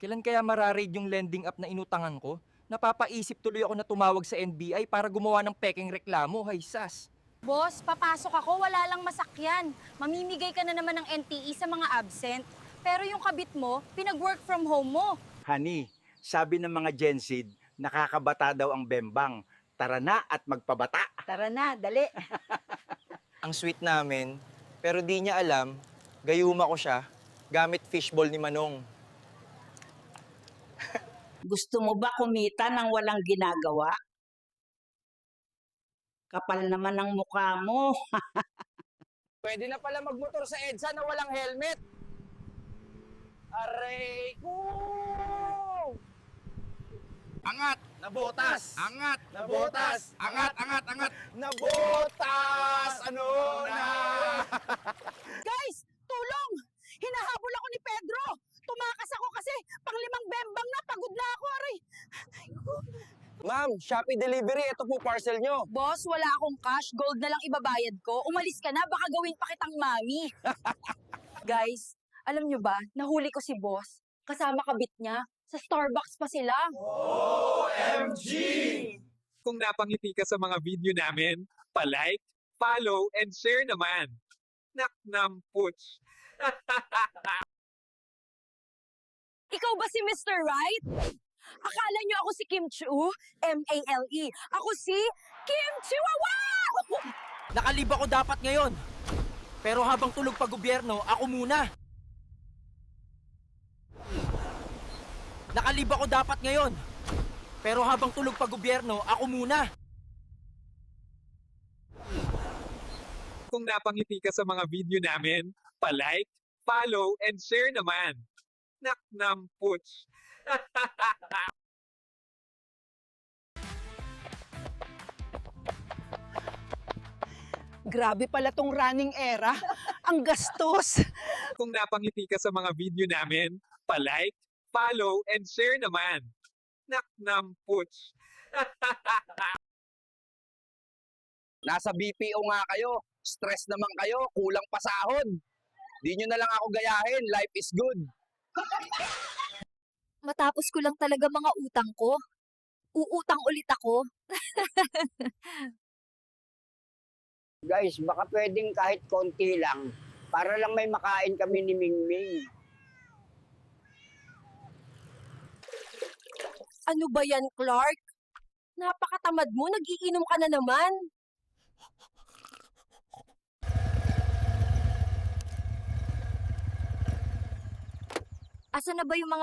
Kailan kaya mararade yung lending app na inutangan ko? Napapaisip tuloy ako na tumawag sa NBI para gumawa ng peking reklamo, hay sas. Boss, papasok ako, wala lang masakyan. Mamimigay ka na naman ng NTE sa mga absent. Pero yung kabit mo, pinag-work from home mo. Honey, sabi ng mga Gen Z, nakakabata daw ang bembang. Tara na at magpabata. Tara na, dali. Ang sweet namin, pero di niya alam, gayuma ko siya gamit fishball ni Manong. Gusto mo ba kumita ng walang ginagawa? Kapal naman ang mukha mo. Pwede na pala magmotor sa EDSA na walang helmet. Aray ko! Angat! Nabotas! Angat! Nabotas! Angat! Angat! Angat! Nabotas! Ano na? Guys, tulong! Hinahabol ako ni Pedro! Tumakas ako kasi panglimang bembang na, pagod na ako, aray. Ma'am, Shopee delivery, ito po parcel nyo. Boss, wala akong cash, gold na lang ibabayad ko. Umalis ka na, baka gawin pa kitang mami. Guys, alam nyo ba, nahuli ko si boss. Kasama kabit niya. Sa Starbucks pa sila. Kung napangiti ka sa mga video namin, palike, follow, and share naman. Naknam puts. Ikaw ba si Mr. Right? Akala nyo ako si Kim Chu? M-A-L-E. E. Ako si Kim Chihuahua! Nakalib ako dapat ngayon. Pero habang tulog pa gobyerno, ako muna. Nakalib ako dapat ngayon. Pero habang tulog pa gobyerno, ako muna. Kung napangiti ka sa mga video namin, palike, follow, and share naman. Naknam puts. Grabe pala tong running era. Ang gastos. Kung napangiti ka sa mga video namin, palike, follow, and share naman. Naknam puts. Nasa BPO nga kayo. Stress naman kayo. Kulang pasahod. Di nyo na lang ako gayahin. Life is good. Matapos ko lang talaga mga utang ko. Uutang ulit ako. Guys, baka pwedeng kahit konti lang para lang may makain kami ni Mingming. Ano ba yan, Clark? Napakatamad mo, nagiinom ka na naman. Asa na ba yung mga